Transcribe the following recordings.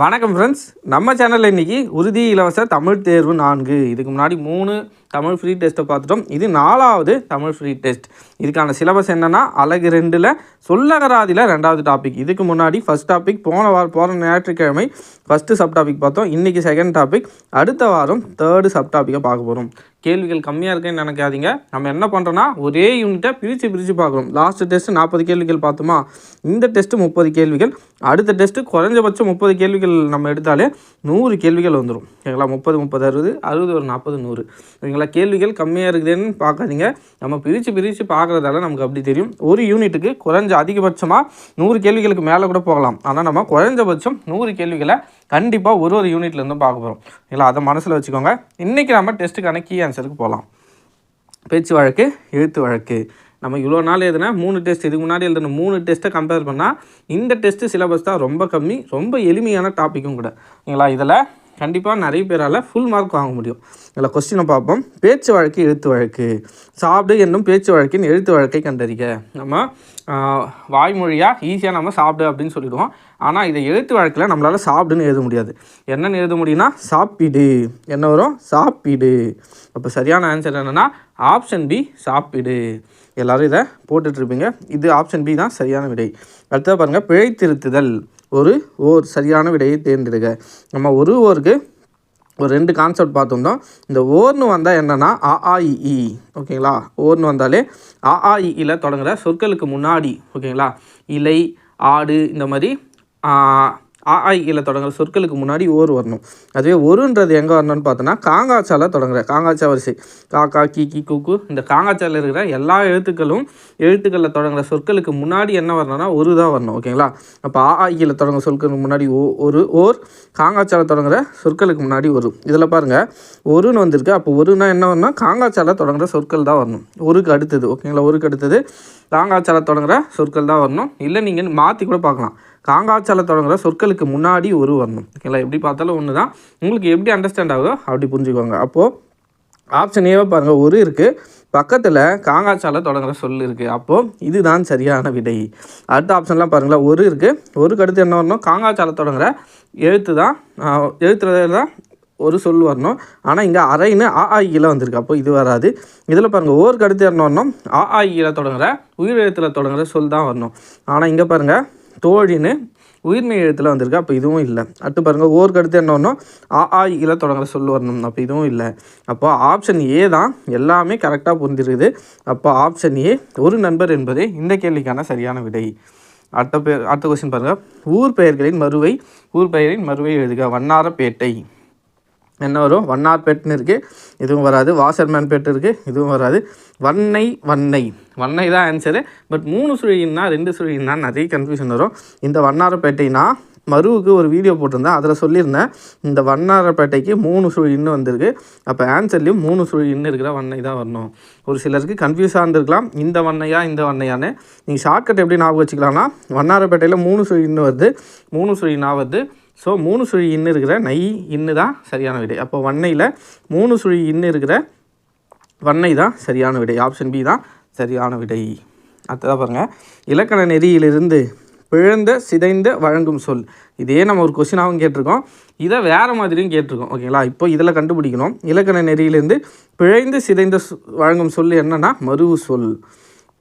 வணக்கம் ஃப்ரெண்ட்ஸ் நம்ம சேனலில் இன்றைக்கி உறுதி இலவச தமிழ் தேர்வு நான்கு. இதுக்கு முன்னாடி மூணு தமிழ் ஃப்ரீ டெஸ்ட்டை பார்த்துட்டோம். இது நாலாவது தமிழ் ஃப்ரீ டெஸ்ட் இதுக்கான சிலபஸ் என்னென்னா அழகு ரெண்டில் சொல்லகராதியில் ரெண்டாவது டாபிக் இதுக்கு முன்னாடி ஃபஸ்ட் டாபிக் போன வாரம் போன ஞாயிற்றுக்கிழமை ஃபஸ்ட்டு சப் டாபிக் பார்த்தோம். இன்றைக்கி செகண்ட் டாபிக் அடுத்த வாரம் தேர்டு சப் டாப்பிக்கை பார்க்க போகிறோம் கேள்விகள் கம்மியாக இருக்குன்னு நினைக்காதீங்க. நம்ம என்ன பண்ணுறோன்னா ஒரே யூனிட்டை பிரித்து பிரித்து பார்க்குறோம். லாஸ்ட் டெஸ்ட்டு நாற்பது கேள்விகள் பார்த்தோமா? இந்த டெஸ்ட்டு முப்பது கேள்விகள். அடுத்த டெஸ்ட்டு குறைஞ்சபட்சம் முப்பது கேள்விகள் நம்ம எடுத்தாலே நூறு கேள்விகள் வந்துடும் ஓகேங்களா முப்பது முப்பது அறுபது அறுபது ஒரு நாற்பது நூறு. ஓகேங்களா கேள்விகள் கம்மியாக இருக்குதுன்னு பார்க்காதீங்க. நம்ம பிரித்து பிரித்து பார்க்குறதால நமக்கு அப்படி தெரியும். ஒரு யூனிட்டுக்கு குறைஞ்ச அதிகபட்சமாக நூறு கேள்விகளுக்கு மேலே கூட போகலாம். ஆனால் நம்ம குறைஞ்சபட்சம் நூறு கேள்விகளை கண்டிப்பாக ஒரு ஒரு யூனிட்லேருந்து பார்க்க போகிறோம் இல்லை அதை மனசில் வச்சுக்கோங்க. இன்றைக்கி நம்ம டெஸ்ட்டுக்கான கீ ஆன்சருக்கு போகலாம் பேச்சு வழக்கு எழுத்து வழக்கு. நம்ம இவ்வளோ நாள் எழுதுனா மூணு டெஸ்ட் இதுக்கு முன்னாடி எழுதுன மூணு டெஸ்ட்டை கம்பேர் பண்ணால் இந்த டெஸ்ட்டு சிலபஸ் தான் ரொம்ப கம்மி ரொம்ப எளிமையான டாப்பிக்கும் கூட. ஓகேங்களா இதில் கண்டிப்பாக நிறைய பேரால் ஃபுல் மார்க் வாங்க முடியும். இதில் கொஸ்டினை பார்ப்போம். பேச்சு வழக்கு எழுத்து வழக்கு. சாப்பிடு என்னும் பேச்சு வழக்கின் எழுத்து வழக்கை கண்டறிக. நம்ம வாய்மொழியாக ஈஸியாக நம்ம சாப்பிடு அப்படின்னு சொல்லிடுவோம். ஆனால் இதை எழுத்து வழக்கில் நம்மளால் சாப்பிடுன்னு எழுத முடியாது. என்னென்னு எழுத முடியும்னா சாப்பிடு. என்ன வரும்? சாப்பிடு. அப்போ சரியான ஆன்சர் என்னென்னா ஆப்ஷன் பி சாப்பிடு. எல்லாரும் இதை போட்டுட்ருப்பீங்க இது ஆப்ஷன் பி தான் சரியான விடை. அடுத்தது பாருங்கள் பிழை திருத்துதல். ஒரு ஓர் சரியான விடையை தேர்ந்தெடுக்க நம்ம ஒரு ஓருக்கு ஒரு ரெண்டு கான்செப்ட் பார்த்தோம்னா இந்த ஓர்னு வந்தால் என்னென்னா ஆஆஇஇ ஓகேங்களா? ஓர்னு வந்தாலே ஆஆஇயில் தொடங்குகிற சொற்களுக்கு முன்னாடி ஓகேங்களா? இலை ஆடு இந்த மாதிரி ஆஐயில் தொடங்குற சொற்களுக்கு முன்னாடி ஓர் வரணும். அதுவே ஒருன்றது எங்கே வரணும்னு பார்த்தோன்னா காங்காச்சால தொடங்குற காங்காச்சா வரிசை. காக்கா கீ கி குக்கு இந்த காங்காச்சால இருக்கிற எல்லா எழுத்துக்களும் எழுத்துக்களில் தொடங்குற சொற்களுக்கு முன்னாடி என்ன வரணும்னா ஒரு தான் வரணும் ஓகேங்களா? அப்போ ஆஐயில் தொடங்குற சொற்களுக்கு முன்னாடி ஓ ஒரு ஓர். காங்காச்சால தொடங்குற சொற்களுக்கு முன்னாடி ஒரு. இதில் பாருங்கள் ஒருன்னு வந்திருக்கு. அப்போ ஒருனா என்ன வரணும் காங்காச்சால தொடங்குற சொற்கள் தான் வரணும். ஒருக்கு அடுத்தது ஓகேங்களா? ஒருக்கு அடுத்தது காங்காச்சால தொடங்குற சொற்கள் தான் வரணும். இல்லை நீங்கள் மாற்றி கூட பார்க்கலாம். காங்காச்சால தொடங்குற சொற்களுக்கு முன்னாடி ஒரு வரணும். ஓகேங்களா? எப்படி பார்த்தாலும் ஒன்று தான் உங்களுக்கு எப்படி அண்டர்ஸ்டாண்ட் ஆகுதோ அப்படி புரிஞ்சுக்கோங்க. அப்போது ஆப்ஷன் ஏவை பாருங்கள் ஒரு இருக்குது பக்கத்தில் காங்காச்சால தொடங்குற சொல் இருக்குது அப்போது இதுதான் சரியான விடை. அடுத்த ஆப்ஷன்லாம் பாருங்களேன் ஒரு இருக்குது ஒரு கடுத்து என்ன வரணும்? காங்காச்சால தொடங்குற எழுத்து தான் எழுத்துறது தான் ஒரு சொல் வரணும். ஆனால் இங்கே அரைன்னு ஆஆஇயில் வந்திருக்கு. அப்போ இது வராது. இதில் பாருங்கள் ஓர் கடுத்து என்ன வரணும்? ஆ ஆஆஇயில் தொடங்குற உயிரெழுத்தில் தொடங்குற சொல் தான் வரணும். ஆனால் இங்கே பாருங்கள் தோழின்னு உயிர்மெய் எழுத்தில் வந்திருக்கு. அப்போ இதுவும் இல்லை. அடுத்து பாருங்கள் ஓருக்கு அடுத்து என்ன ஆ இல தொடங்குற சொல் வரணும். அப்போ இதுவும் இல்லை. அப்போ ஆப்ஷன் ஏ தான் எல்லாமே கரெக்டாக புரிஞ்சிருக்குது. அப்போ ஆப்ஷன் ஏ ஒரு நண்பர் என்பதே இந்த கேள்விக்கான சரியான விடை. அடுத்த பேர் அடுத்த கொஸ்டின் பாருங்கள் ஊர் பெயர்களின் மறுவை ஊர் பெயரின் மறுவை எழுதுக. வண்ணாரப்பேட்டை. என்ன வரும்? வண்ணார்பேட்னு இருக்குது இதுவும் வராது. வாசர்மேன் பெட் இருக்குது இதுவும் வராது. வன்னை வன்னை வன்னை தான் ஆன்சரு பட் மூணு சுழின்னா ரெண்டு சுழின்னா நிறைய கன்ஃபியூஷன் வரும். இந்த வண்ணாரப்பேட்டைனா மருவுக்கு ஒரு வீடியோ போட்டிருந்தேன். அதில் சொல்லியிருந்தேன் இந்த வண்ணாரப்பேட்டைக்கு மூணு சுழின்னு வந்திருக்கு. அப்போ ஆன்சர்லேயும் மூணு சுழின்னு இருக்கிற வண்ணை தான் வரணும். ஒரு சிலருக்கு கன்ஃபியூஸாக இருந்திருக்கலாம். இந்த வண்ணையா இந்த வண்ணையான்னு. நீங்கள் ஷார்ட்கட் எப்படி ஞாபகம் வச்சுக்கலாம்னா வண்ணாரப்பேட்டையில் மூணு சுழின்னு வருது. மூணு சுழின்னா வருது. ஸோ மூணு சுழி இன்னு இருக்கிற நெய் இன்னு தான் சரியான விடை. அப்போ வண்ணையில் மூணு சுழி இன்னு இருக்கிற வண்ணை தான் சரியான விடை. ஆப்ஷன் பி தான் சரியான விடை. அடுத்ததாக பாருங்கள் இலக்கண நெறியிலிருந்து பிழந்த சிதைந்த வழங்கும் சொல். இதே நம்ம ஒரு கொஷினாகவும் கேட்டிருக்கோம். இதை வேறு மாதிரியும் கேட்டிருக்கோம். ஓகேங்களா இப்போ இதில் கண்டுபிடிக்கணும். இலக்கண நெறியிலிருந்து பிழைந்து சிதைந்த சொ- வழங்கும் சொல் என்னென்னா மருவு சொல்.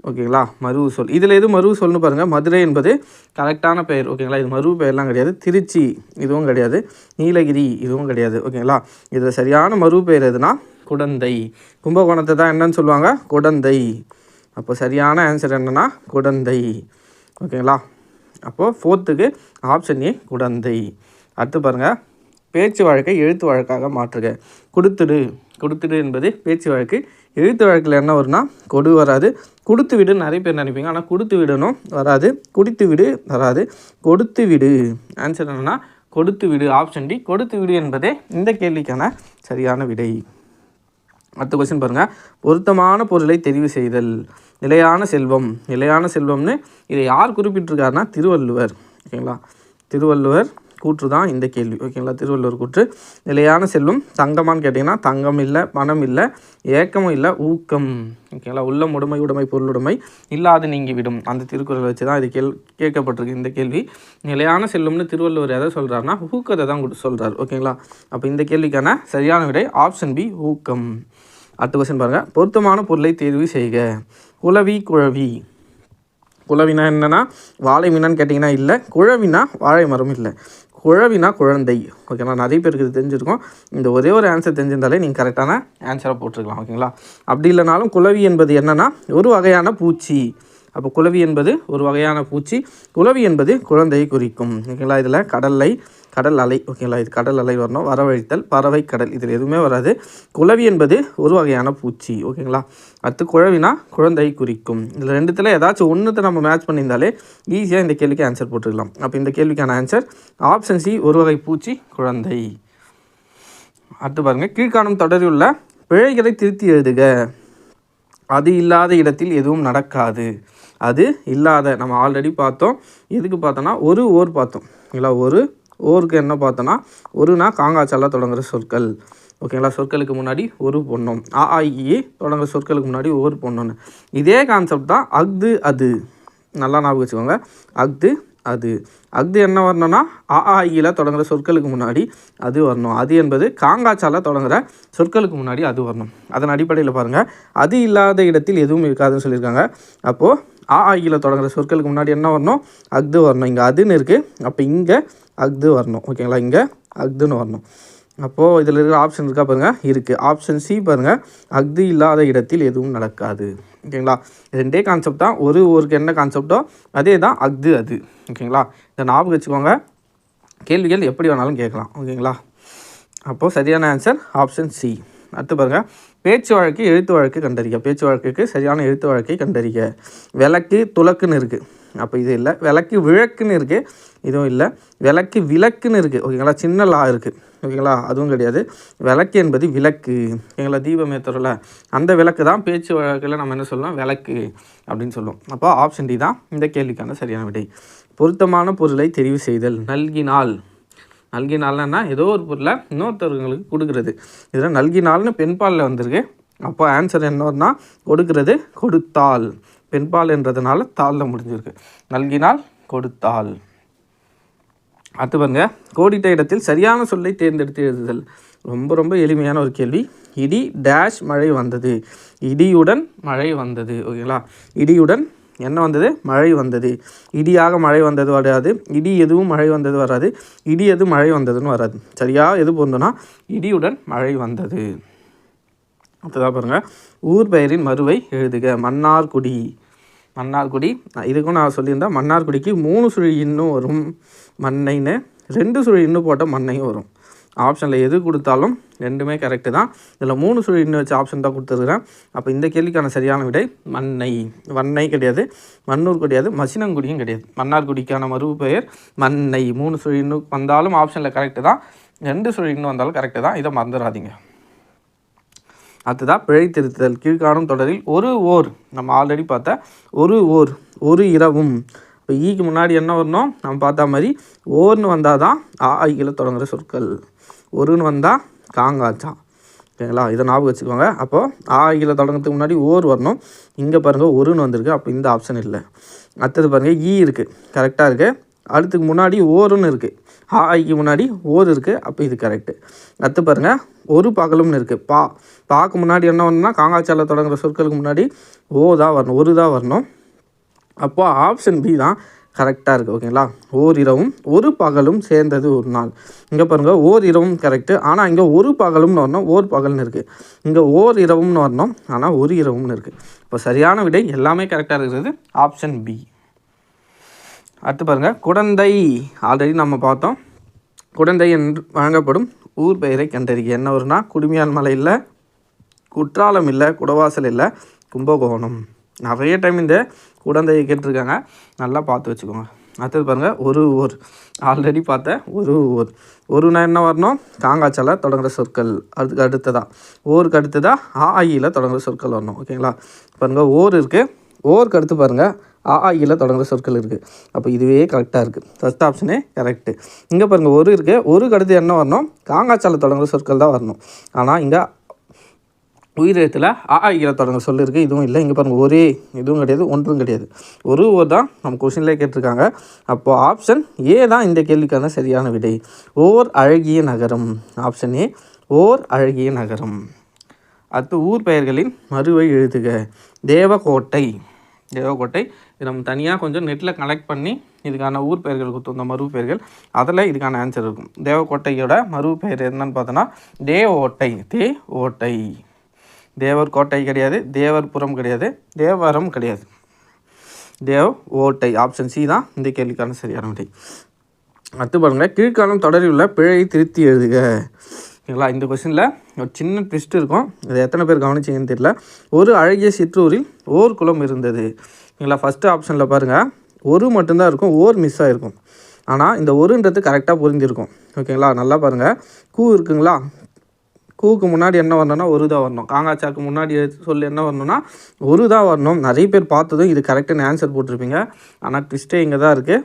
ஓகேங்களா? மருவு சொல். இதில் எது மருவு சொல்னு பாருங்கள் மதுரை என்பது கரெக்டான பெயர். ஓகேங்களா? இது மருவு பெயர்லாம் கிடையாது. திருச்சி இதுவும் கிடையாது. நீலகிரி இதுவும் கிடையாது. ஓகேங்களா? இதில் சரியான மருவு பெயர் எதுனா குடந்தை. கும்பகோணத்தை தான் என்னன்னு சொல்லுவாங்க? குடந்தை. அப்போ சரியான ஆன்சர் என்னென்னா குடந்தை. ஓகேங்களா? அப்போது ஃபோர்த்துக்கு ஆப்ஷன் ஏ குடந்தை. அடுத்து பாருங்கள் பேச்சு வழக்கை எழுத்து வழக்காக மாற்றுக. கொடுத்துடு. கொடுத்துடு என்பது பேச்சு வழக்கு எழுத்து வழக்கில் என்ன வரும்னா கொடு வராது. கொடுத்து விடு நிறைய பேர் நினைப்பீங்க ஆனால் கொடுத்து விடணும் வராது. குடித்து விடு வராது. கொடுத்து விடு. ஆன்சர் என்னென்னா கொடுத்து விடு ஆப்ஷன் டி கொடுத்து விடு என்பதே இந்த கேள்விக்கான சரியான விடை. அடுத்த கொஸ்டின் பாருங்கள் பொருத்தமான பொருளை தெரிவு செய்தல். நிலையான செல்வம். நிலையான செல்வம்னு இதை யார் குறிப்பிட்டிருக்காருன்னா திருவள்ளுவர். ஓகேங்களா? திருவள்ளுவர் கூற்று தான் இந்த கேள்வி. ஓகேங்களா திருவள்ளுவர் கூற்று. நிலையான செல்வம் தங்கமான்னு கேட்டிங்கன்னா தங்கம் இல்லை பணம் இல்லை ஏக்கமும் இல்லை ஊக்கம். ஓகேங்களா உள்ளம் உடைமை உடைமை பொருளுடைமை இல்லாது நீங்கிவிடும். அந்த திருக்குறள் வச்சு தான் இது கேள் கேட்கப்பட்டிருக்கு இந்த கேள்வி. நிலையான செல்வம்னு திருவள்ளுவர் எதை சொல்கிறாருன்னா ஊக்கத்தை தான் சொல்கிறார் ஓகேங்களா அப்போ இந்த கேள்விக்கான சரியான விடை ஆப்ஷன் பி ஊக்கம். அடுத்த கொஸ்டின் பாருங்கள் பொருத்தமான பொருளை தேர்வு செய்க. குழவி குழவி. குழவினா என்னன்னா வாழை மீனான்னு கேட்டிங்கன்னா இல்லை குழவினா வாழை மரம் இல்லை. குழவினா குழந்தை. ஓகேங்களா நிறைய பேருக்கு இது தெரிஞ்சிருக்கும். இந்த ஒரே ஒரு ஆன்சர் தெரிஞ்சிருந்தாலே நீங்கள் கரெக்டான ஆன்சரை போட்டிருக்கலாம். ஓகேங்களா அப்படி இல்லைனாலும் குழவி என்பது என்னன்னா ஒரு வகையான பூச்சி. அப்போ குழவி என்பது ஒரு வகையான பூச்சி. குழவி என்பது குழந்தையை குறிக்கும். ஓகேங்களா இதில் கடலை கடல் அலை ஓகேங்களா இது கடல் அலை வரணும். வரவழைத்தல் பறவை கடல். இதில் எதுவுமே வராது. குளவி என்பது ஒரு வகையான பூச்சி ஓகேங்களா அடுத்து குழவினா குழந்தை குறிக்கும். இதில் ரெண்டுத்தில் ஏதாச்சும் ஒன்றுத்தை நம்ம மேட்ச் பண்ணியிருந்தாலே ஈஸியாக இந்த கேள்விக்கு ஆன்சர் போட்டுக்கலாம். அப்போ இந்த கேள்விக்கான ஆன்சர் ஆப்ஷன் சி ஒரு வகை பூச்சி குழந்தை. அடுத்து பாருங்கள் கீழ்காணும் தொடரில் உள்ள பிழைகளை திருத்தி எழுதுக. அது இல்லாத இடத்தில் எதுவும் நடக்காது. அது இல்லாத நம்ம ஆல்ரெடி பார்த்தோம். எதுக்கு பார்த்தோன்னா ஒரு ஓர் பார்த்தோம். இல்லை ஒரு ஓருக்கு என்ன பார்த்தோன்னா ஒருனா காங்காச்சால தொடங்குற சொற்கள். ஓகேங்களா? சொற்களுக்கு முன்னாடி ஒரு பொண்ணும் ஆ ஆ, ஈ தொடங்குற சொற்களுக்கு முன்னாடி ஒரு பொண்ணுன்னு இதே கான்செப்ட் தான் அஃது அது. நல்லா ஞாபகம் வச்சுக்கோங்க. அஃது அது. அஃது என்ன வரணும்னா அ ஆ, இ, தொடங்குற சொற்களுக்கு முன்னாடி அது வரணும். அது என்பது காங்காச்சால தொடங்குற சொற்களுக்கு முன்னாடி அது வரணும். அதன் அடிப்படையில் பாருங்கள் அது இல்லாத இடத்தில் எதுவும் இருக்காதுன்னு சொல்லியிருக்காங்க. அப்போது ஆ ஆ, தொடங்குற சொற்களுக்கு முன்னாடி என்ன வரணும்? அஃது வரணும். இங்கே அதுன்னு இருக்குது அப்போ இங்கே அஃது வரணும். ஓகேங்களா இங்கே அஃதுன்னு வரணும். அப்போது இதில் இருக்கிற ஆப்ஷன் இருக்கா பாருங்கள் இருக்குது ஆப்ஷன் சி பாருங்கள் அஃது இல்லாத இடத்தில் எதுவும் நடக்காது. ஓகேங்களா ரெண்டே கான்செப்ட் தான். ஒரு ஊருக்கு என்ன கான்செப்டோ அதே தான் அஃது அது. ஓகேங்களா இதை ஞாபகம் வச்சுக்கோங்க. கேள்விகள் எப்படி வேணாலும் கேட்கலாம். ஓகேங்களா அப்போது சரியான ஆன்சர் ஆப்ஷன் சி அடுத்து பாருங்கள் பேச்சு வழக்கு எழுத்து வழக்கு கண்டறிக. பேச்சு வழக்குக்கு சரியான எழுத்து வழக்கை கண்டறிக. விளக்கு துலக்குன்னு இருக்குது அப்போ இது இல்லை. விளக்கு விளக்குன்னு இருக்குது இதுவும் இல்லை. விளக்கு விளக்குன்னு இருக்குது ஓகேங்களா? சின்ன லா இருக்குது ஓகேங்களா? அதுவும் கிடையாது. விளக்கு என்பது விளக்கு. ஓகேங்களா? தீபம் ஏற்றுறல அந்த விளக்கு தான் பேச்சு வழக்கில் நம்ம என்ன சொல்லலாம் விளக்கு அப்படின்னு சொல்லுவோம். அப்போ ஆப்ஷன் டி தான். இந்த கேள்விக்கான சரியான விடை. பொருத்தமான பொருளை தெரிவு செய்தல். நல்கினால். நல்கினால்னா ஏதோ ஒரு பொருளை இன்னொருத்தவங்களுக்கு கொடுக்குறது. இதில் நல்கினால்னு பெண்பாலில் வந்திருக்கு. அப்போ ஆன்சர் என்னன்னா கொடுக்கிறது கொடுத்தால் பெண்பால் என்றதுனால தாளில் முடிஞ்சிருக்கு. நல்கினால் கொடுத்தால் அடுத்து பாருங்க கோடிட்ட இடத்தில் சரியான சொல்லை தேர்ந்தெடுத்து எழுதுதல். ரொம்ப ரொம்ப எளிமையான ஒரு கேள்வி. இடி டேஷ் மழை வந்தது. இடியுடன் மழை வந்தது. ஓகேங்களா? இடியுடன் என்ன வந்தது? மழை வந்தது. இடியாக மழை வந்தது வராது. இடி எதுவும் மழை வந்தது வராது. இடி எது மழை வந்ததுன்னு வராது. சரியா? எது பொருந்தோன்னா இடியுடன் மழை வந்தது. அடுத்ததாக பாருங்கள் ஊர் பெயரின் மறுவை எழுதுக. மன்னார்குடி. மன்னார்குடி. இதுக்கும் நான் சொல்லியிருந்தேன் மன்னார்குடிக்கு மூணு சுழி இன்னும் வரும். மண்ணைன்னு. ரெண்டு சுழி இன்னும் போட்டால் மண்ணையும் வரும். ஆப்ஷனில் எது கொடுத்தாலும் ரெண்டுமே கரெக்டு தான். இதில் மூணு சுழி இன்னும் வச்சு ஆப்ஷன் தான் கொடுத்துருக்குறேன். அப்போ இந்த கேள்விக்கான சரியான விடை மண்ணை. வண்ணை கிடையாது மண்ணூர் கிடையாது மசினங்குடியும் கிடையாது. மன்னார்குடிக்கான மறு பெயர் மண்ணை. மூணு சுழி இன்னும் வந்தாலும் ஆப்ஷனில் கரெக்டு தான். ரெண்டு சுழி இன்னும் வந்தாலும் கரெக்டு தான். இதை மறந்துடாதீங்க. அடுத்ததாக பிழை திருத்தல் கீழ்காணும் தொடரில் ஒரு ஓர். நம்ம ஆல்ரெடி பார்த்த ஒரு ஓர் ஒரு இரவும். இப்போ ஈக்கு e முன்னாடி என்ன வரணும்? நம்ம பார்த்தா மாதிரி ஓர்னு வந்தால் தான் ஆ ஐக்கில் தொடங்குகிற சொற்கள். ஒருன்னு வந்தால் காங்காச்சா. ஓகேங்களா? இதை ஞாபகம் வச்சுக்கோங்க. அப்போது ஆ ஐக்கில் முன்னாடி ஓர் வரணும். இங்கே பாருங்கள் ஒருன்னு வந்திருக்கு. அப்போ இந்த ஆப்ஷன் இல்லை. அடுத்தது பாருங்கள் ஈ இருக்குது கரெக்டாக இருக்குது அடுத்துக்கு முன்னாடி ஓருன்னு இருக்குது ஆ முன்னாடி ஓர் இருக்குது அப்போ இது கரெக்டு அடுத்து பாருங்கள் ஒரு பகலும்னு இருக்குது பா. பாக்கு முன்னாடி என்ன வரணும்னா காங்காச்சால தொடங்குற சொற்களுக்கு முன்னாடி ஓ தான் வரணும் ஒரு தான் வரணும். அப்போது ஆப்ஷன் பி தான். கரெக்டாக இருக்குது ஓகேங்களா ஓர் இரவும் ஒரு பகலும் சேர்ந்தது ஒரு நாள். இங்கே பாருங்கள் ஓர் இரவும் கரெக்டு ஆனால் இங்கே ஒரு பகலும்னு வரணும் ஓர் பகல்னு இருக்குது இங்கே ஓர் இரவும்னு வரணும் ஆனால் ஒரு இரவும்னு இருக்குது இப்போ சரியான விடை எல்லாமே கரெக்டாக இருக்கிறது. ஆப்ஷன் பி அடுத்து பாருங்கள் குடந்தை. ஆல்ரெடி நம்ம பார்த்தோம். குடந்தை என்று வழங்கப்படும். ஊர் பெயரை கண்டறிக. என்ன வரும்னா குடுமியான் மலை இல்லை குற்றாலம் இல்லை குடவாசல் இல்லை கும்பகோணம். நிறைய டைம் இந்த குடந்தையை கேட்டிருக்காங்க. நல்லா பார்த்து வச்சுக்கோங்க. அடுத்தது பாருங்கள் ஒரு ஊர். ஆல்ரெடி பார்த்த ஒரு ஊர். ஒருனா என்ன வரணும்? காங்காச்சால தொடங்குற சொற்கள். அதுக்கு அடுத்ததா. ஊருக்கு தான் ஆ ஐயில் தொடங்குற சொற்கள் வரணும். ஓகேங்களா பாருங்கள் ஓர் இருக்குது ஓருக்கு அடுத்து பாருங்கள் ஆ ஆகியில் தொடங்குற சொற்கள் இருக்குது அப்போ இதுவே கரெக்டாக இருக்குது ஃபஸ்ட் ஆப்ஷனே கரெக்டு இங்கே பாருங்கள் ஒரு இருக்குது ஒருக்கு அடுத்து என்ன வரணும்? காங்காச்சால தொடங்குற சொற்கள் தான் வரணும். ஆனால் இங்கே உயிரெழுத்தில் ஆ ஆகியில் சொல்லியிருக்கு. இதுவும் இல்லை. இங்கே பாருங்கள் ஒரே இதுவும் கிடையாது ஒன்றும் கிடையாது. ஒரு ஓ தான் நம்ம கொஷின்லேயே கேட்டிருக்காங்க. அப்போது ஆப்ஷன் ஏ தான் இந்த கேள்விக்கான சரியான விடை. ஓர் அழகிய நகரம். ஆப்ஷன் ஏ ஓர் அழகிய நகரம். அடுத்து ஊர் பெயர்களின் மறுவை எழுதுக. தேவகோட்டை. தேவக்கோட்டை இது நம்ம தனியாக கொஞ்சம் நெட்டில் கலெக்ட் பண்ணி இதுக்கான ஊர் பெயர்கள் கொடுத்துருந்த மறு பெயர்கள் அதில் இதுக்கான ஆன்சர் இருக்கும். தேவக்கோட்டையோட மறு பெயர் என்னன்னு பார்த்தோன்னா தே ஓட்டை தே ஓட்டை தேவர் கோட்டை கிடையாது தேவர்புரம் கிடையாது தேவரம் கிடையாது. தேவ் ஓட்டை ஆப்ஷன் சி தான் இந்த கேள்விக்கான சரியான விடை அடுத்து பாருங்கள் கீழ்காலம் தொடரில் உள்ள பிழையை திருத்தி எழுதுக. ஓகேங்களா இந்த கொஸ்டினில் ஒரு சின்ன ட்விஸ்ட் இருக்கும். இதை எத்தனை பேர் கவனிச்சிங்கன்னு தெரியல. ஒரு அழகிய சிற்றூரில் ஓர் குளம் இருந்தது. ஓகேங்களா ஃபஸ்ட்டு ஆப்ஷனில் பாருங்கள் ஒரு மட்டும்தான் இருக்கும் ஓர் மிஸ் ஆகிருக்கும் ஆனால் இந்த ஒருன்றது கரெக்டாக புரிஞ்சிருக்கும் ஓகேங்களா நல்லா பாருங்கள் கூ இருக்குங்களா? கூவுக்கு முன்னாடி என்ன வரணும்னா ஒரு தான் வரணும். காங்காச்சாக்கு முன்னாடி சொல்லி என்ன வரணும்னா ஒரு தான் வரணும். நிறைய பேர் பார்த்ததும் இது கரெக்டான ஆன்சர் போட்டிருப்பீங்க. ஆனால் ட்விஸ்ட்டே இங்கே தான் இருக்குது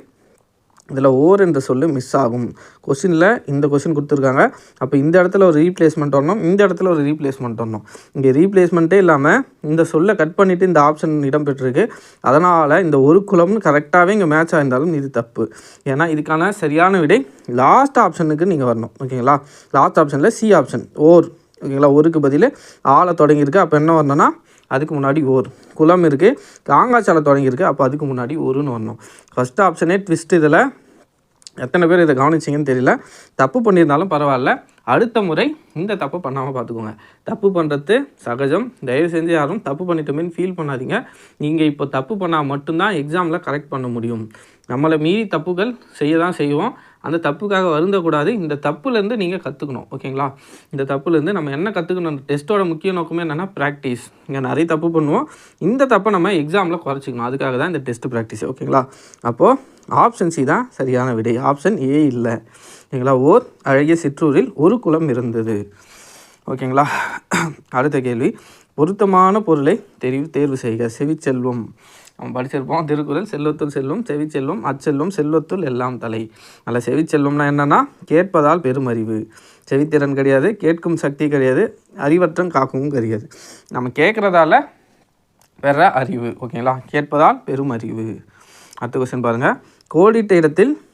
இதில் ஓர் என்ற சொல்லு மிஸ் ஆகும். கொஷினில் இந்த கொஷின் கொடுத்துருக்காங்க. அப்போ இந்த இடத்துல ஒரு ரீப்ளேஸ்மெண்ட் வரணும். இந்த இடத்துல ஒரு ரீப்ளேஸ்மெண்ட் வரணும். இங்கே ரீப்ளேஸ்மெண்ட்டே இல்லாமல் இந்த சொல்லை கட் பண்ணிவிட்டு இந்த ஆப்ஷன் இடம்பெற்றிருக்கு. அதனால் இந்த ஒரு குலம்னு கரெக்டாகவே இங்கே மேட்ச் ஆயிருந்தாலும் இது தப்பு. ஏன்னா இதுக்கான சரியான விடை லாஸ்ட் ஆப்ஷனுக்கு நீங்கள் வரணும். ஓகேங்களா லாஸ்ட் ஆப்ஷனில் சி ஆப்ஷன் ஓர். ஓகேங்களா ஒருக்கு பதில். ஆளை தொடங்கியிருக்கு. அப்போ என்ன வரணும்னா அதுக்கு முன்னாடி ஓர். குளம் இருக்குது காங்காச்சாலை தொடங்கியிருக்கு. அப்போ அதுக்கு முன்னாடி ஒருன்னு வரணும். ஃபஸ்ட் ஆப்ஷனே ட்விஸ்ட் இதில். எத்தனை பேர் இதை கவனிச்சிங்கன்னு தெரியல. தப்பு பண்ணியிருந்தாலும் பரவாயில்ல. அடுத்த முறை இந்த தப்பு பண்ணாமல் பார்த்துக்கோங்க. தப்பு பண்ணுறது சகஜம். தயவு செஞ்சு யாரும் தப்பு பண்ணிட்டோமேன்னு ஃபீல் பண்ணாதீங்க. நீங்கள் இப்போ தப்பு பண்ணால் மட்டும்தான் எக்ஸாமில் கரெக்ட் பண்ண முடியும். நம்மளை மீறி தப்புகள் செய்ய தான் செய்வோம். அந்த தப்புக்காக வருந்தக்கூடாது. இந்த தப்புலேருந்து நீங்கள் கற்றுக்கணும். ஓகேங்களா? இந்த தப்புலேருந்து நம்ம என்ன கற்றுக்கணும்? அந்த டெஸ்ட்டோட முக்கிய நோக்கமே என்னென்னா ப்ராக்டிஸ் இங்கே நிறைய தப்பு பண்ணுவோம். இந்த தப்பை நம்ம எக்ஸாமில் குறைச்சிக்கணும். அதுக்காக தான் இந்த டெஸ்ட் ப்ராக்டிஸ் ஓகேங்களா? அப்போது ஆப்ஷன் சி தான் சரியான விடை. ஆப்ஷன் ஏ இல்லை. ஓகேங்களா? ஓர் அழகிய சிற்றூரில் ஒரு குளம் இருந்தது. ஓகேங்களா? அடுத்த கேள்வி. பொருத்தமான பொருளை தெரிவு தேர்வு செய்க. செவிச்செல்வம். நம்ம படிச்சிருப்போம் திருக்குறள் செல்வத்துள் செவி செல்லும் அச்செல்லும் செல்வத்துள் எல்லாம் தலை. அதில் செவிச்செல்வம்னா என்னென்னா கேட்பதால் பெருமறிவு. செவித்திறன் கிடையாது கேட்கும் சக்தி கிடையாது அறிவற்றம் காக்கவும் கிடையாது. நம்ம கேட்குறதால பெற அறிவு ஓகேங்களா? கேட்பதால் பெரும் அறிவு அடுத்த கொஸ்டின் பாருங்கள் கோடிட்ட இடத்தில்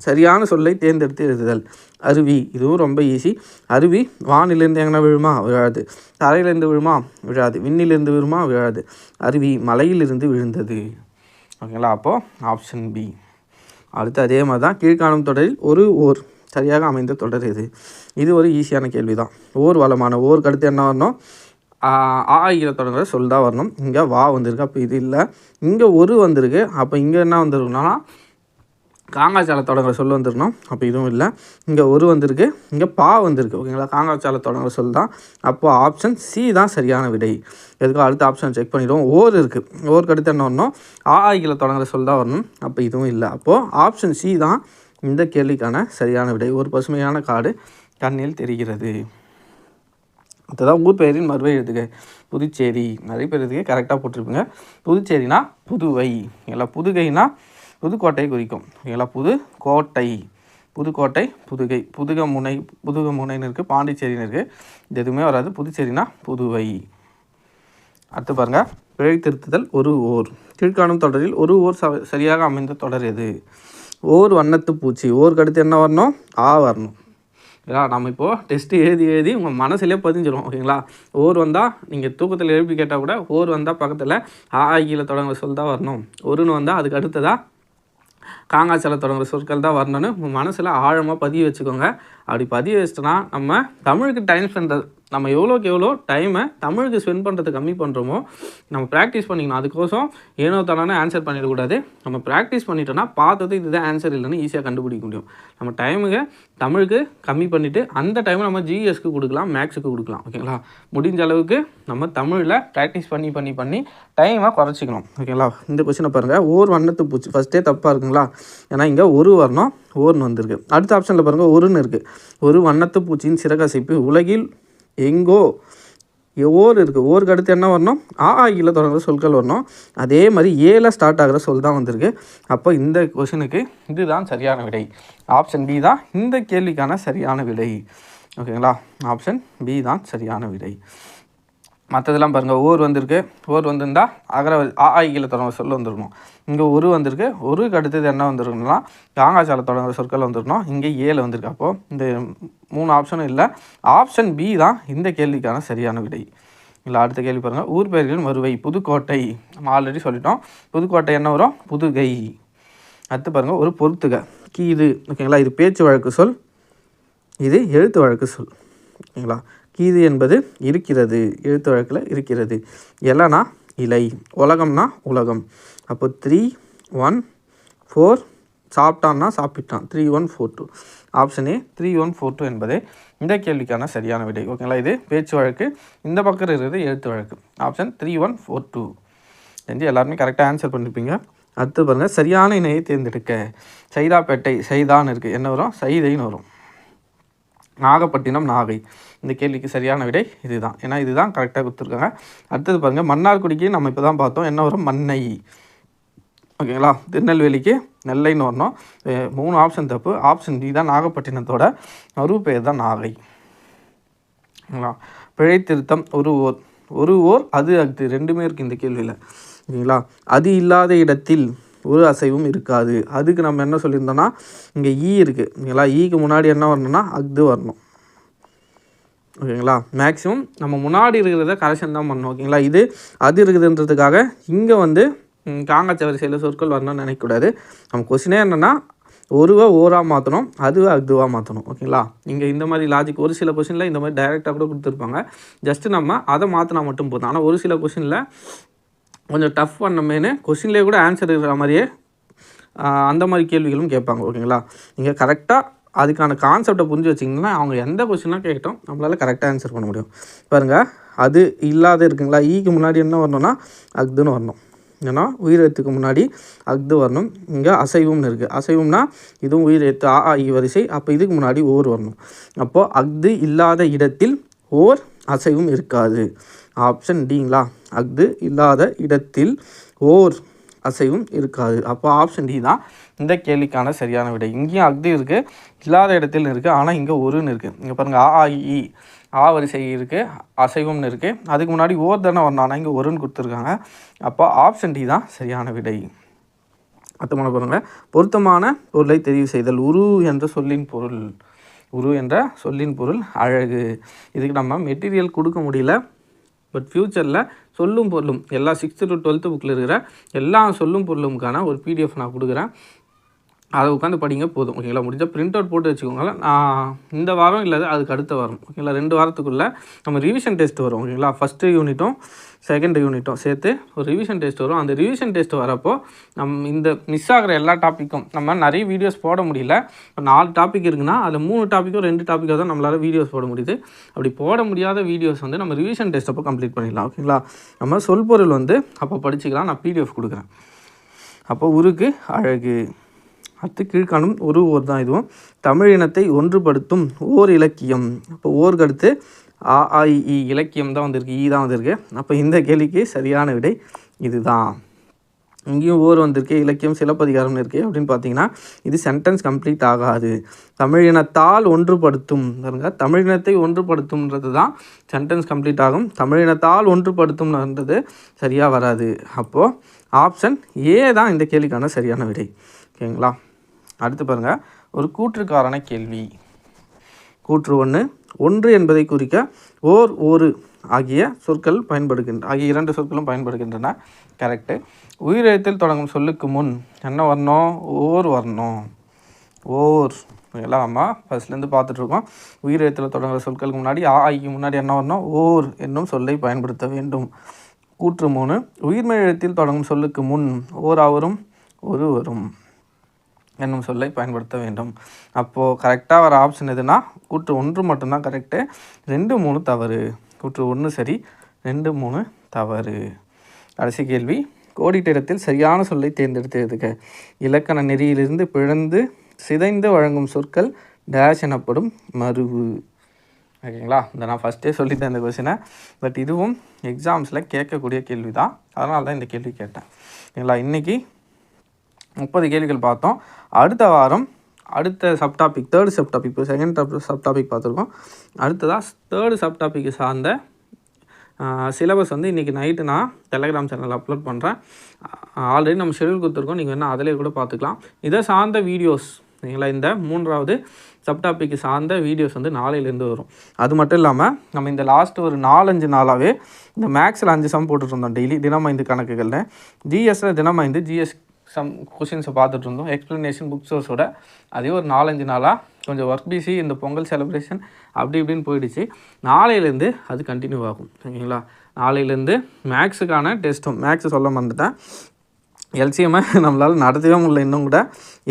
சரியான சொல்லை தேர்ந்தெடுத்து எழுதுதல். அருவி இதுவும் ரொம்ப ஈஸி அருவி வானிலிருந்து எங்கன்னா விழுமா? விழாது. தரையிலிருந்து விழுமா? விழாது. விண்ணிலிருந்து விழுமா? விழாது. அருவி மலையிலிருந்து விழுந்தது. ஓகேங்களா? அப்போது ஆப்ஷன் பி அடுத்து அதே மாதிரி தான் கீழ்காணும் தொடரில் ஒரு ஓர் சரியாக அமைந்த தொடர் இது இது ஒரு ஈஸியான கேள்வி தான் ஓர் வளமான ஓருக்கு அடுத்து என்ன வரணும்? ஆயிர தொடங்குற சொல் தான் வரணும். இங்கே வா வந்திருக்கு. அப்போ இது இல்லை. இங்கே ஒரு வந்திருக்கு. அப்போ இங்கே என்ன வந்திருக்குன்னா காங்காச்சால தொடங்குற சொல் வந்துருக்கணும். அப்போ இதுவும் இல்லை. இங்கே ஒரு வந்திருக்கு. இங்கே பா வந்திருக்கு. ஓகேங்களா? காங்காச்சால தொடங்குற சொல் தான் அப்போது ஆப்ஷன் சி தான் சரியான விடை. எதுக்கும் அடுத்த ஆப்ஷன் செக் பண்ணிவிடுவோம் ஓர் இருக்குது ஓர் அடுத்து என்ன வரணும்? ஆ தொடங்குற சொல் தான் வரணும். அப்போ இதுவும் இல்லை. அப்போது ஆப்ஷன் சி தான் இந்த கேள்விக்கான சரியான விடை. ஒரு பசுமையான காடு கண்ணில் தெரிகிறது. அதுதான் ஊர் பெயரின் மறுவை எழுதுக. புதுச்சேரி. நிறைய பேர் இதுக்கு கரெக்டாக போட்டிருப்பீங்க. புதுச்சேரினா புதுவை. இல்லை புதுகைனா புதுக்கோட்டை குறிக்கும். ஓகேங்களா புது கோட்டை புதுக்கோட்டை புதுகை. புதுக முனை இருக்குது பாண்டிச்சேரின்னு இருக்குது இது எதுவுமே வராது. புதுச்சேரினா புதுவை. அடுத்து பாருங்கள் பிழை திருத்துதல் ஒரு ஓர். கீழ்காணும் தொடரில் ஒரு ஓர் ச சரியாக அமைந்த தொடர் எது? ஓர் வண்ணத்து பூச்சி. ஓர் கடுத்து என்ன வரணும்? ஆ வரணும். ஓகேங்களா நம்ம இப்போது டெஸ்ட்டு எழுதி எழுதி உங்கள் மனசுலேயே பதிஞ்சிடும் ஓகேங்களா? ஓர் வந்தால் நீங்கள் தூக்கத்தில் எழுப்பி கேட்டால் கூட ஓர் வந்தால் பக்கத்தில் ஆ ஆகியில் தொடங்குற சொல் தான் வரணும். ஒருன்னு வந்தால் அதுக்கு அடுத்ததாக காங்காச்சால தொடங்குற சொற்கள் தான் வரணும்னு மனசில் ஆழமாக பதிய வச்சுக்கோங்க. அப்படி பதிய வச்சிட்டோன்னா நம்ம தமிழுக்கு டைம் ஸ்பெண்ட் நம்ம எவ்வளோக்கு எவ்வளோ டைமை தமிழுக்கு ஸ்பெண்ட் பண்ணுறது கம்மி பண்ணுறோமோ நம்ம ப்ராக்டிஸ் பண்ணிக்கணும். அதுக்கோசம் ஏனோ தானே ஆன்சர் பண்ணிடக்கூடாது நம்ம ப்ராக்டிஸ் பண்ணிட்டோன்னா பார்த்தது இதுதான் ஆன்சர் இல்லைன்னு ஈஸியாக கண்டுபிடிக்க முடியும். நம்ம டைமுக்கு தமிழுக்கு கம்மி பண்ணிவிட்டு அந்த டைமை நம்ம ஜிஎஸ்க்கு கொடுக்கலாம் மேக்ஸுக்கு கொடுக்கலாம். ஓகேங்களா முடிஞ்ச அளவுக்கு நம்ம தமிழில் ப்ராக்டிஸ் பண்ணி பண்ணி பண்ணி டைமை குறைச்சிக்கணும். ஓகேங்களா இந்த கொஸ்டினை பாருங்கள் ஓர் வண்ணத்து பூச்சி. ஃபஸ்ட்டே தப்பாக இருக்குங்களா? ஏன்னா இங்கே ஒரு வர்ணம் ஓர்னு வந்திருக்கு. அடுத்த ஆப்ஷனில் பாருங்கள் ஒருன்னு இருக்குது ஒரு வண்ணத்து பூச்சியின் சிறகசைப்பு உலகில் எங்கோ ஓர் இருக்குது ஓருக்கு அடுத்து என்ன வரணும்? ஆ ஆகியில் தொடங்குற சொற்கள் வரணும். அதே மாதிரி ஏல ஸ்டார்ட் ஆகிற சொல் தான் வந்திருக்கு. அப்போ இந்த கொஷனுக்கு இதுதான் சரியான விடை. ஆப்ஷன் பி தான் இந்த கேள்விக்கான சரியான விடை. ஓகேங்களா ஆப்ஷன் பி தான் சரியான விடை. மற்றதெல்லாம் பாருங்கள் ஓர் வந்திருக்கு. ஓர் வந்திருந்தால் அகர ஆ ஆகியில் தொடங்குற சொல் வந்துருக்கணும் இங்கே ஒரு வந்திருக்கு. ஒருக்கு அடுத்தது என்ன வந்திருக்குன்னா காங்காச்சால தொடங்குற சொற்கள் வந்துருக்கணும். இங்கே ஏழு வந்திருக்கு. அப்போது இந்த மூணு ஆப்ஷனும் இல்லை. ஆப்ஷன் பி தான் இந்த கேள்விக்கான சரியான விடை. இல்லை அடுத்த கேள்வி பாருங்கள் ஊர் பெயர்களின் வருவை புதுக்கோட்டை. நம்ம ஆல்ரெடி சொல்லிட்டோம். புதுக்கோட்டை என்ன வரும்? புதுகை. அடுத்து பாருங்கள் ஒரு பொறுத்துக கீது. ஓகேங்களா? இது பேச்சு வழக்கு சொல். இது எழுத்து வழக்கு சொல். ஓகேங்களா? கீது என்பது இருக்கிறது எழுத்து வழக்கில் இருக்கிறது. இலைனா இலை உலகம்னா உலகம். அப்போ த்ரீ ஒன் ஃபோர் சாப்பிட்டான்னா சாப்பிட்டான். Three one four two option A three one four two என்பதே இந்த கேள்விக்கான சரியான விடை. ஓகேங்களா இது பேச்சு வழக்கு. இந்த பக்கம் இருக்கிறது எழுத்து வழக்கு. Option three one four two தெரிஞ்சு எல்லாருமே கரெக்டாக ஆன்சர் பண்ணியிருப்பீங்க அடுத்து பாருங்கள் சரியான இணையை தேர்ந்தெடுக்க. சைதாப்பேட்டை சைதான்னு இருக்குது என்ன வரும்? சைதைன்னு வரும். நாகப்பட்டினம் நாகை. இந்த கேள்விக்கு சரியான விடை இதுதான். ஏன்னா இதுதான் கரெக்டாக கொடுத்துருக்காங்க. அடுத்தது பாருங்கள் மன்னார்குடிக்கு நம்ம இப்போ தான் பார்த்தோம். என்ன வரும்? மண்ணை. ஓகேங்களா? திருநெல்வேலிக்கு நெல்லைன்னு வரணும். மூணு ஆப்ஷன் தப்பு. ஆப்ஷன் டி தான் நாகப்பட்டினத்தோட மறு பெயர் தான் நாகை. ஓகேங்களா? பிழை திருத்தம் ஒரு ஓர். ஒரு ஓர் அது அது ரெண்டுமே இருக்குது இந்த கேள்வியில். ஓகேங்களா? அது இல்லாத இடத்தில் ஒரு அசைவும் இருக்காது. அதுக்கு நம்ம என்ன சொல்லியிருந்தோம்னா இங்கே ஈ e இருக்குது ஓகேங்களா? E ஈக்கு முன்னாடி என்ன வரணும்னா அஃது வரணும். ஓகேங்களா? மேக்ஸிமம் நம்ம முன்னாடி இருக்கிறத கரெக்ஷன் தான் பண்ணணும் ஓகேங்களா? இது அது இருக்குதுன்றதுக்காக இங்கே வந்து ம், சில சொற்கள் வரணும்னு நினைக்கக்கூடாது. நம்ம கொஸ்டினே என்னென்னா ஒருவா ஓராக மாற்றணும் அதுவே அதுவாக மாற்றணும் ஓகேங்களா? இங்கே இந்த மாதிரி லாஜிக் ஒரு சில கொஷினில் இந்த மாதிரி டைரெக்டாக கூட கொடுத்துருப்பாங்க. ஜஸ்ட்டு நம்ம அதை மாற்றினா மட்டும் போதும். ஆனால் ஒரு சில கொஷினில் கொஞ்சம் டஃப் பண்ணமேனு கொஷின்லேயே கூட ஆன்சர் இருக்கிற மாதிரியே அந்த மாதிரி கேள்விகளும் கேட்பாங்க ஓகேங்களா? நீங்கள் கரெக்டாக அதுக்கான கான்செப்டை புரிஞ்சு வச்சிங்கன்னா அவங்க எந்த கொஸ்டினாக கேட்டோம் நம்மளால் கரெக்டாக ஆன்சர் பண்ண முடியும். பாருங்கள் அது இல்லாத இருக்குங்களா? ஈக்கு முன்னாடி என்ன வரணும்னா அக்துன்னு வரணும். ஏன்னா உயிரெழுத்துக்கு முன்னாடி அக்து வரணும். இங்கே அசைவம்னு இருக்குது அசைவம்னா இதுவும் உயிரெழுத்து ஆ ஆ, இ வரிசை. அப்போ இதுக்கு முன்னாடி ஓர் வரணும். அப்போது அக்து இல்லாத இடத்தில் ஓர் அசைவும் இருக்காது. ஆப்ஷன் டிங்களா அஃது இல்லாத இடத்தில் ஓர் அசைவும் இருக்காது. அப்போ ஆப்ஷன் டி தான். இந்த கேள்விக்கான சரியான விடை. இங்கேயும் அக்தி இருக்குது இல்லாத இடத்தில் இருக்குது ஆனால் இங்கே ஒருன்னு இருக்குது இங்கே பாருங்கள் ஆ ஆ, இ, ஆ வரிசை இருக்குது அசைவம்னு இருக்குது அதுக்கு முன்னாடி ஓர் தானே வரணும் இங்கே ஒருன்னு கொடுத்துருக்காங்க. அப்போ ஆப்ஷன் டி தான் சரியான விடை. அத்தமான பாருங்கள் பொருத்தமான பொருளை தெரிவு செய்தல் உரு என்ற சொல்லின் பொருள் உரு என்ற சொல்லின் பொருள் அழகு. இதுக்கு நம்ம மெட்டீரியல் கொடுக்க முடியல பட் ஃப்யூச்சரில் சொல்லும் பொருளும் எல்லா சிக்ஸ்த்து டு டுவெல்த்து புக்கில் இருக்கிற எல்லா சொல்லும் பொருளுமுக்கான ஒரு பிடிஎஃப் நான் கொடுக்குறேன். அதை உட்காந்து படிங்க போதும் ஓகேங்களா முடிஞ்சால் பிரிண்ட் அவுட் போட்டு வச்சுக்கோங்களேன் நான் இந்த வாரம் இல்லை அதுக்கு அடுத்த வாரம் ஓகேங்களா ரெண்டு வாரத்துக்குள்ளே நம்ம ரிவிஷன் டெஸ்ட் வரும் ஓகேங்களா ஃபஸ்ட்டு யூனிட்டும் செகண்ட் யூனிட்டும் சேர்த்து ஒரு ரிவிஷன் டெஸ்ட் வரும். அந்த ரிவிஷன் டெஸ்ட் வரப்போ நம்ம இந்த மிஸ் ஆகிற எல்லா டாப்பிக்கும் நம்ம நிறைய வீடியோஸ் போட முடியல. இப்போ நாலு டாபிக் இருக்குன்னா அதில் மூணு டாப்பிக்கோ ரெண்டு டாப்பிக்கோ தான் நம்மளால் வீடியோஸ் போட முடியுது. அப்படி போட முடியாத வீடியோஸ் வந்து நம்ம ரிவிஷன் டெஸ்ட் அப்போ கம்ப்ளீட் பண்ணிடலாம் ஓகேங்களா நம்ம சொல்பொருள் வந்து அப்போ படிச்சுக்கலாம் நான் பிடிஎஃப் கொடுக்குறேன். அப்போ உருக்கு அழகு. அடுத்து கீழ்காணும் ஒரு ஓர் தான் இதுவும். தமிழ் இனத்தை ஒன்றுபடுத்தும் ஓர் இலக்கியம். அப்போ ஓர்க்கு அடுத்து ஆ ஆ இ, இலக்கியம் தான் வந்திருக்கு ஈ தான் வந்திருக்கு. அப்போ இந்த கேள்விக்கு சரியான விடை இதுதான். இங்கேயும் ஓர் வந்திருக்கு இலக்கியம் சிலப்பதிகாரம்னு இருக்குது அப்படின்னு பார்த்தீங்கன்னா இது சென்டென்ஸ் கம்ப்ளீட் ஆகாது. தமிழ் இனத்தால் ஒன்றுபடுத்தும் பாருங்க தமிழ் இனத்தை ஒன்றுபடுத்தும்ன்றது தான் சென்டென்ஸ் கம்ப்ளீட் ஆகும். தமிழ் இனத்தால் ஒன்றுபடுத்தும்ன்றது சரியாக வராது. அப்போது ஆப்ஷன் ஏ தான் இந்த கேள்விக்கான சரியான விடை. ஓகேங்களா? அடுத்து பாருங்கள் ஒரு கூற்றுக்காரன கேள்வி. கூற்று ஒன்று ஒன்று என்பதை குறிக்க ஓர் ஒரு ஆகிய சொற்கள் பயன்படுகின்ற ஆகிய இரண்டு சொற்களும் பயன்படுகின்றன. கரெக்டு உயிரெழுத்தில் தொடங்கும் சொல்லுக்கு முன் என்ன வரணும்? ஓர் வரணும். ஓர். எல்லாம் நம்ம ஃபஸ்ட்லேருந்து பார்த்துட்ருக்கோம் உயிரெழுத்தில் தொடங்குற சொற்களுக்கு முன்னாடி ஆ ஆகிக்கு முன்னாடி என்ன வரணும்? ஓர் என்னும் சொல்லை பயன்படுத்த வேண்டும். கூற்று மூணு உயிர்மெழுத்தில் தொடங்கும் சொல்லுக்கு முன் ஓர் அவரும் ஒரு வரும். என்னும் சொல்லை பயன்படுத்த வேண்டும். அப்போது கரெக்டாக வர ஆப்ஷன் எதுனா கூற்று ஒன்று மட்டும்தான் கரெக்டு ரெண்டு மூணு தவறு. கூற்று ஒன்று சரி ரெண்டு மூணு தவறு. கடைசி கேள்வி கோடிட்டிடத்தில் சரியான சொல்லை தேர்ந்தெடுத்ததுக்கு இலக்கண நெறியிலிருந்து பிழந்து சிதைந்து வழங்கும் சொற்கள் டேஷ் எனப்படும் மருவு. ஓகேங்களா? இந்த நான் ஃபஸ்ட்டே சொல்லிட்டேன் இந்த கொஸ்டினை பட் இதுவும் எக்ஸாம்ஸில் கேட்கக்கூடிய கேள்வி தான் அதனால தான் இந்த கேள்வி கேட்டேன். ஓகேங்களா? இன்றைக்கி முப்பது கேள்விகள் பார்த்தோம். அடுத்த வாரம் அடுத்த sub topic third sub topic இப்போ செகண்ட் டாப் சப் டாபிக் பார்த்துருக்கோம். அடுத்ததாக தேர்டு சப் சார்ந்த சிலபஸ் வந்து இன்றைக்கி நைட்டு நான் டெலகிராம் சேனலில் அப்லோட் பண்ணுறேன் ஆல்ரெடி நம்ம ஷெடியூல் கொடுத்துருக்கோம். நீங்கள் வேணால் அதிலே கூட பார்த்துக்கலாம். இதை சார்ந்த வீடியோஸ் சரிங்களா இந்த மூன்றாவது சப் சார்ந்த வீடியோஸ் வந்து நாளையிலேருந்து வரும். அது மட்டும் இல்லாமல் நம்ம இந்த லாஸ்ட் ஒரு நாலஞ்சு நாளாகவே இந்த மேக்ஸில் அஞ்சு சம் போட்டுட்ருந்தோம் டெய்லி டெய்லி தினமைந்து கணக்குகளில் ஜிஎஸ்ஸில் தினமைந்து ஜிஎஸ் சம் கொஷின்ஸை பார்த்துட்டு இருந்தோம் எக்ஸ்ப்ளனேஷன் புக் சோர்ஸோட அதே ஒரு நாலஞ்சு நாளாக கொஞ்சம் ஒர்க் பிஸி இந்த பொங்கல் செலிப்ரேஷன் அப்படி இப்படின்னு போயிடுச்சு. நாளையிலேருந்து அது கண்டினியூ ஆகும். ஓகேங்களா நாளையிலேருந்து மேக்ஸுக்கான டெஸ்ட்டும் மேக்ஸ் சொல்ல மறந்துட்டேன். எல்சிஎம்மை நம்மளால் நடத்தவே முடியல இன்னும் கூட.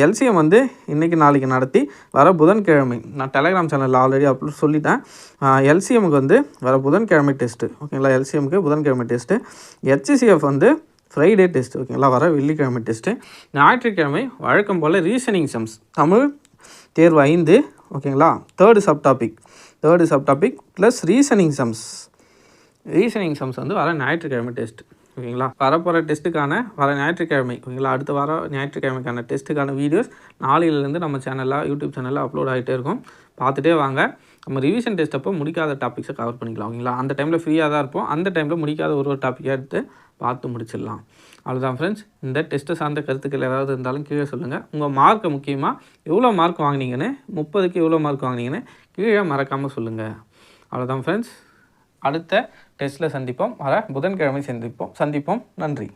எல்சிஎம் வந்து இன்றைக்கி நாளைக்கு நடத்தி வர புதன்கிழமை. நான் டெலகிராம் சேனலில் ஆல்ரெடி அப்லோட் சொல்லிட்டேன். எல்சிஎம்க்கு வந்து வர புதன்கிழமை டெஸ்ட்டு ஓகேங்களா? எல்சிஎம்க்கு புதன்கிழமை டெஸ்ட்டு ஹெச்சிசிஎஃப் வந்து ஃப்ரைடே டெஸ்ட் ஓகேங்களா வர வெள்ளிக்கிழமை டெஸ்ட்டு ஞாயிற்றுக்கிழமை வழக்கம் போல் ரீசனிங் சம்ஸ் தமிழ் தேர்வு ஐந்து ஓகேங்களா third sub topic third sub topic plus reasoning sums reasoning sums வந்து வர ஞாயிற்றுக்கிழமை டெஸ்ட் ஓகேங்களா வரப்போகிற டெஸ்ட்டுக்கான வர ஞாயிற்றுக்கிழமை ஓகேங்களா அடுத்த வாரம் ஞாயிற்றுக்கிழமைக்கான டெஸ்ட்டுக்கான வீடியோஸ் நாளையிலேருந்து நம்ம சேனலில் யூடியூப் சேனலில் அப்லோட் ஆகிட்டே இருக்கும். பார்த்துட்டே வாங்க. நம்ம ரிவிஷன் டெஸ்ட் அப்போ முடிக்காத டாபிக்ஸை கவர் பண்ணிக்கலாம் ஓகேங்களா அந்த டைமில் ஃப்ரீயாக தான் இருப்போம். அந்த டைமில் முடிக்காத ஒரு ஒரு டாப்பிக்காக எடுத்து பார்த்து முடிச்சிடலாம். அவ்வளோதான் ஃப்ரெண்ட்ஸ் இந்த டெஸ்ட்டை சார்ந்த கருத்துக்கள் ஏதாவது இருந்தாலும் கீழே சொல்லுங்கள் உங்கள் மார்க்கை முக்கியமாக எவ்வளோ மார்க் வாங்கினீங்கன்னு முப்பதுக்கு எவ்வளோ மார்க் வாங்கினீங்கன்னு கீழே மறக்காமல் சொல்லுங்கள் அவ்வளோதான் ஃப்ரெண்ட்ஸ் அடுத்த டெஸ்ட்டில் சந்திப்போம். வர புதன்கிழமை சந்திப்போம். சந்திப்போம். நன்றி.